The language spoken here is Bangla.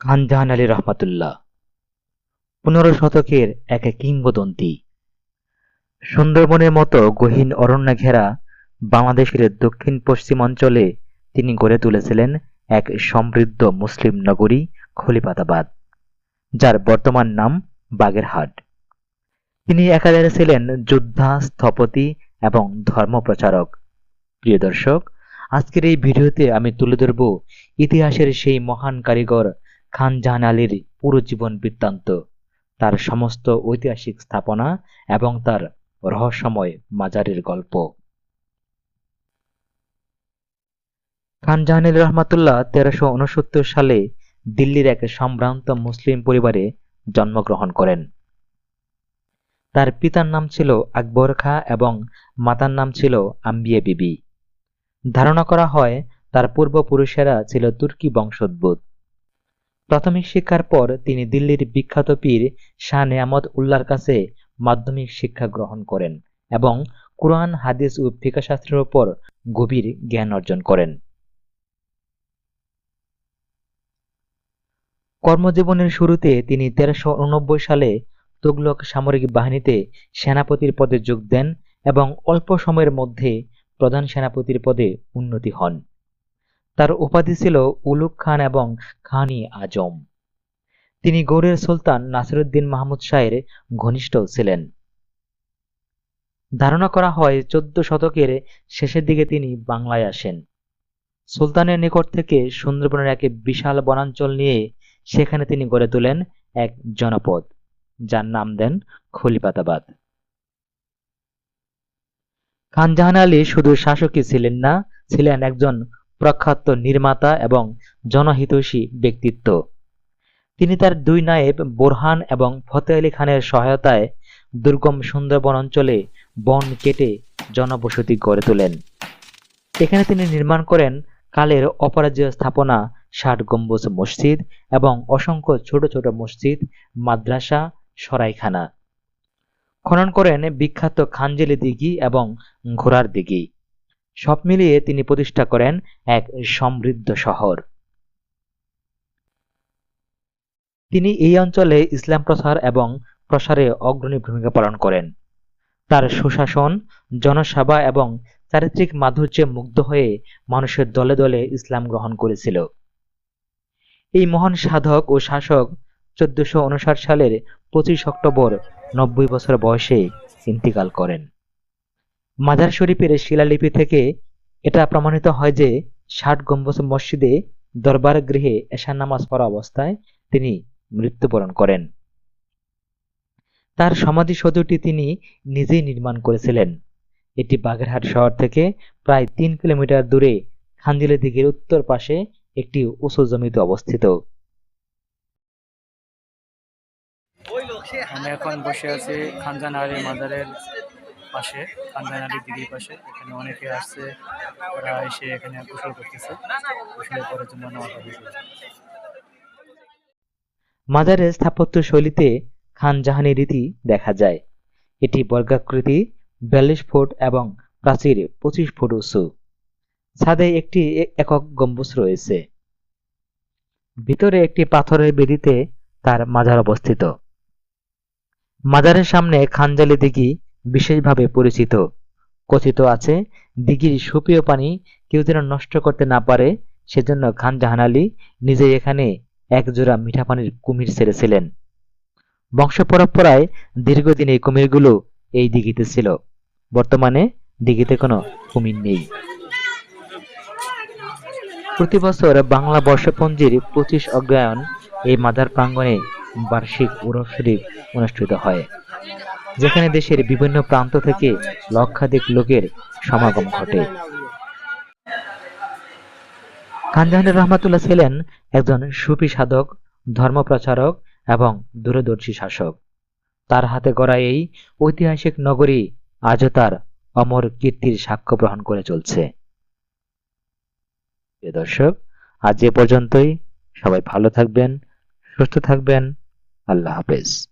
খান জাহান আলী রহমাতুল্লাহ। পনেরো শতকের এক কিংবদন্তি। সুন্দরবনের মতো গহীন অরণ্যে ঘেরা বাংলাদেশের দক্ষিণ পশ্চিম অঞ্চলে তিনি গড়ে তুলেছিলেন এক সমৃদ্ধ মুসলিম নগরী খলিফাতাবাদ, যার বর্তমান নাম বাগেরহাট। তিনি একাধারে ছিলেন যোদ্ধা, স্থপতি এবং ধর্মপ্রচারক। প্রিয় দর্শক, আজকের এই ভিডিওতে আমি তুলে ধরব ইতিহাসের সেই মহান কারিগর খান জাহান আলীর পুরো জীবন বৃত্তান্ত, তার সমস্ত ঐতিহাসিক স্থাপনা এবং তার রহস্যময় মাজারের গল্প। খান জাহান আলী রহমাতুল্লাহ তেরোশো উনসত্তর সালে দিল্লির এক সম্ভ্রান্ত মুসলিম পরিবারে জন্মগ্রহণ করেন। তার পিতার নাম ছিল আকবর খা এবং মাতার নাম ছিল আম্বিয়া বিবি। ধারণা করা হয়, তার পূর্বপুরুষেরা ছিল তুর্কি বংশোদ্ভূত। প্রাথমিক শিক্ষার পর তিনি দিল্লির বিখ্যাত পীর শাহ নেয়ামত উল্লাহর কাছে মাধ্যমিক শিক্ষা গ্রহণ করেন এবং কুরআন, হাদিস ও ফিকাশাস্ত্রের উপর গভীর জ্ঞান অর্জন করেন। কর্মজীবনের শুরুতে তিনি তেরোশো সালে তুগলক সামরিক বাহিনীতে সেনাপতির পদে যোগ দেন এবং অল্প সময়ের মধ্যে প্রধান সেনাপতির পদে উন্নতি হন। তার উপাধি ছিল উলুক খান এবং খানি আজম। তিনি গৌড়ের সুলতান নাসিরুদ্দিন মাহমুদ শাহের ঘনিষ্ঠ ছিলেন। ধারণা করা হয় চোদ্দ শতকের শেষের দিকে তিনি বাংলায় আসেন। সুলতানের নিকট থেকে সুন্দরবনের এক বিশাল বনাঞ্চল নিয়ে সেখানে তিনি গড়ে তোলেন এক জনপদ, যার নাম দেন খলিপাতাবাদ খান জাহান আলী শুধু শাসকই ছিলেন না, ছিলেন একজন প্রখ্যাত নির্মাতা এবং জনহিতৈষী ব্যক্তিত্ব। তিনি তার দুই নায়েব বোরহান এবং ফতে আলী খানের সহায়তায় দুর্গম সুন্দরবন অঞ্চলে বন কেটে জনবসতি গড়ে তোলেন। এখানে তিনি নির্মাণ করেন কালের অপরাজয় স্থাপনা ষাট গম্বুজ মসজিদ এবং অসংখ্য ছোট ছোট মসজিদ, মাদ্রাসা, সরাইখানা। খনন করেন বিখ্যাত খানজেলি দিঘি এবং ঘোড়ার দিঘি। সব মিলিয়ে তিনি প্রতিষ্ঠা করেন এক সমৃদ্ধ শহর। তিনি এই অঞ্চলে ইসলাম প্রসার এবং প্রসারে অগ্রণী ভূমিকা পালন করেন। তার সুশাসন, জনসেবা এবং চারিত্রিক মাধুর্যে মুগ্ধ হয়ে মানুষের দলে দলে ইসলাম গ্রহণ করেছিল। এই মহান সাধক ও শাসক চোদ্দশো সালের পঁচিশ অক্টোবর নব্বই বছর বয়সে ইন্তিকাল করেন। মাজার শরীফের শিলালিপি থেকে এটা প্রমাণিত হয় যে ষাট গম্বুজ মসজিদে দরবার গৃহে এশার নামাজ পড়া অবস্থায় তিনি মৃত্যুবরণ করেন। তার সমাধি সৌধটি তিনি নিজেই নির্মাণ করেছিলেন। এটি বাগেরহাট শহর থেকে প্রায় তিন কিলোমিটার দূরে খাঞ্জিলে দিঘির উত্তর পাশে একটি উঁচু জমিতে অবস্থিত। আমি এখন বসে আছি খানজান আলী মাজারের পাশে খানজান আলী দিঘির পাশে। এখানে অনেকে আসছে, ওরা এসে এখানে গোসল করতেছে। গোসল করার জন্য নামাজ পড়তেছে মাজারের স্থাপত্য শৈলীতে খান জাহানি রীতি দেখা যায়। এটি বর্গাকৃতি, বিয়াল্লিশ ফুট এবং প্রাচীর পঁচিশ ফুট উঁচু। ছাদে একটি একক গম্বুজ রয়েছে। ভিতরে একটি পাথরের বেদিতে তার মাজার অবস্থিত। মাজারের সামনে খানজালি দিঘি বিশেষভাবে পরিচিত। কথিত আছে, দিঘির সুপেয় পানি কেউ যেন নষ্ট করতে না পারে, সেজন্য খান জাহান আলী নিজেই এখানে একজোড়া মিঠা পানির কুমির ছেড়েছিলেন বংশ পরম্পরায় দীর্ঘদিন এই কুমিরগুলো এই দিঘিতে ছিল। বর্তমানে দিঘিতে কোনো কুমির নেই। প্রতি বছর বাংলা বর্ষপঞ্জির পঁচিশ অগ্রায়ণ এই মাদার প্রাঙ্গণে বার্ষিক উরস শরীফ অনুষ্ঠিত হয়। যেখানে দেশের বিভিন্ন প্রান্ত থেকে লক্ষাধিক লোকের সমাগম ঘটে। খানজাহানুর রহমাতুল্লাহ ছিলেন একজন সুফি সাধক, ধর্মপ্রচারক এবং দূরদর্শী শাসক। তার হাতে গড়া এই ঐতিহাসিক নগরী আজও তার অমর কীর্তির সাক্ষ্য গ্রহণ করে চলছে। দর্শক, আজ এ পর্যন্তই। সবাই ভালো থাকবেন, সুস্থ থাকবেন। আল্লাহ হাফেজ।